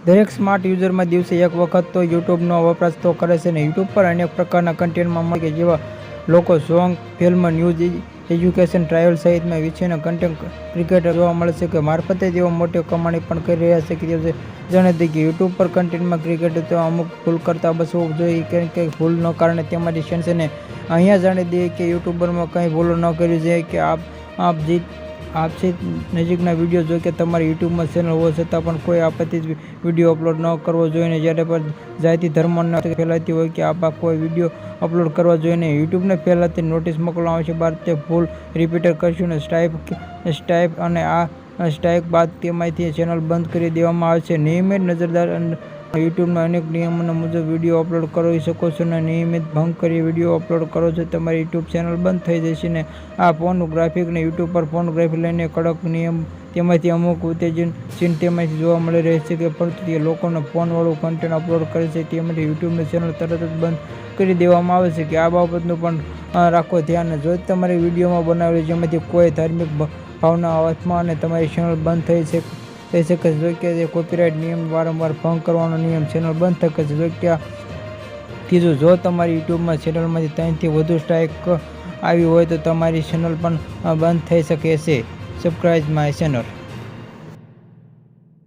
દરેક સ્માર્ટ યુઝરમાં દિવસે એક વખત તો યુટ્યુબનો વપરાશ તો કરે છે ને યુટ્યુબ પર અનેક પ્રકારના કન્ટેન્ટમાં મળે કે જેવા લોકો song, film, news, education travel સહિતમાં વિષયના કન્ટેન્ટ ક્રિકેટર જોવા મળે છે કે મારફતે તેઓ મોટી કમાણી પણ કરી રહ્યા છે કે જે જાણે છે કે યુટ્યુબ પર કન્ટેન્ટમાં ક્રિકેટર તો અમુક ભૂલ કરતા બસવું જોઈએ કે કે ભૂલનો કારણે તેમાંથી સેન્સરને અહીંયા જાણી દઈએ કે યુટ્યુબરમાં કંઈ ભૂલો ન કરવી જોઈએ કે આપ આપ જીત આપસી નજીકના વીડિયો જોઈ કે તમારી યુટ્યુબમાં ચેનલ હોવા છતાં પણ કોઈ આપત્તિ જ વીડિયો અપલોડ ન કરવો જોઈએ જ્યારે પણ જાતિ, ધર્મનો ફેલાતી હોય કે આપા કોઈ વીડિયો અપલોડ કરવા જોઈએ નહીં યુટ્યુબને પહેલાંથી નોટિસ મોકલવામાં આવશે, બાદ તે ભૂલ રિપીટર કરશું ને સ્ટાઇપ સ્ટાઇપ અને આ સ્ટ્રાઇક બાદ તેમાંથી ચેનલ બંધ કરી દેવામાં આવે છે નિયમિત નજરદાર યુટ્યુબના અનેક નિયમોના મુજબ વીડિયો અપલોડ કરી શકો છો અને નિયમિત ભંગ કરી વીડિયો અપલોડ કરો છો. તમારી યુટ્યુબ ચેનલ બંધ થઈ જશે ને આ ફોનોગ્રાફિકને યુટ્યુબ પર ફોનોગ્રાફી લઈને કડક નિયમ તેમાંથી અમુક ઉત્તેજન ચીન તેમાંથી જોવા મળી રહે છે કે પરંતુ તે લોકોને ફોનવાળું કન્ટેન્ટ અપલોડ કરે છે. તેમાંથી યુટ્યુબની ચેનલ તરત જ બંધ કરી દેવામાં આવે છે કે આ બાબતનું પણ રાખો ધ્યાન. જો તમારી વિડીયોમાં બનાવેલી જેમાંથી કોઈ ધાર્મિક ભાવના અવસ્થમાં અને તમારી ચેનલ બંધ થઈ છે થઈ શકે છે જો તે કોપીરાઇટ નિયમ વારંવાર ભંગ કરવાનો નિયમ ચેનલ બંધ થકે જો ત્રીજું જો તમારી યુટ્યુબમાં ચેનલમાંથી ત્રણથી વધુ સ્ટ્રાઇક આવી હોય તો તમારી ચેનલ પણ બંધ થઈ શકે છે. Subscribe my channel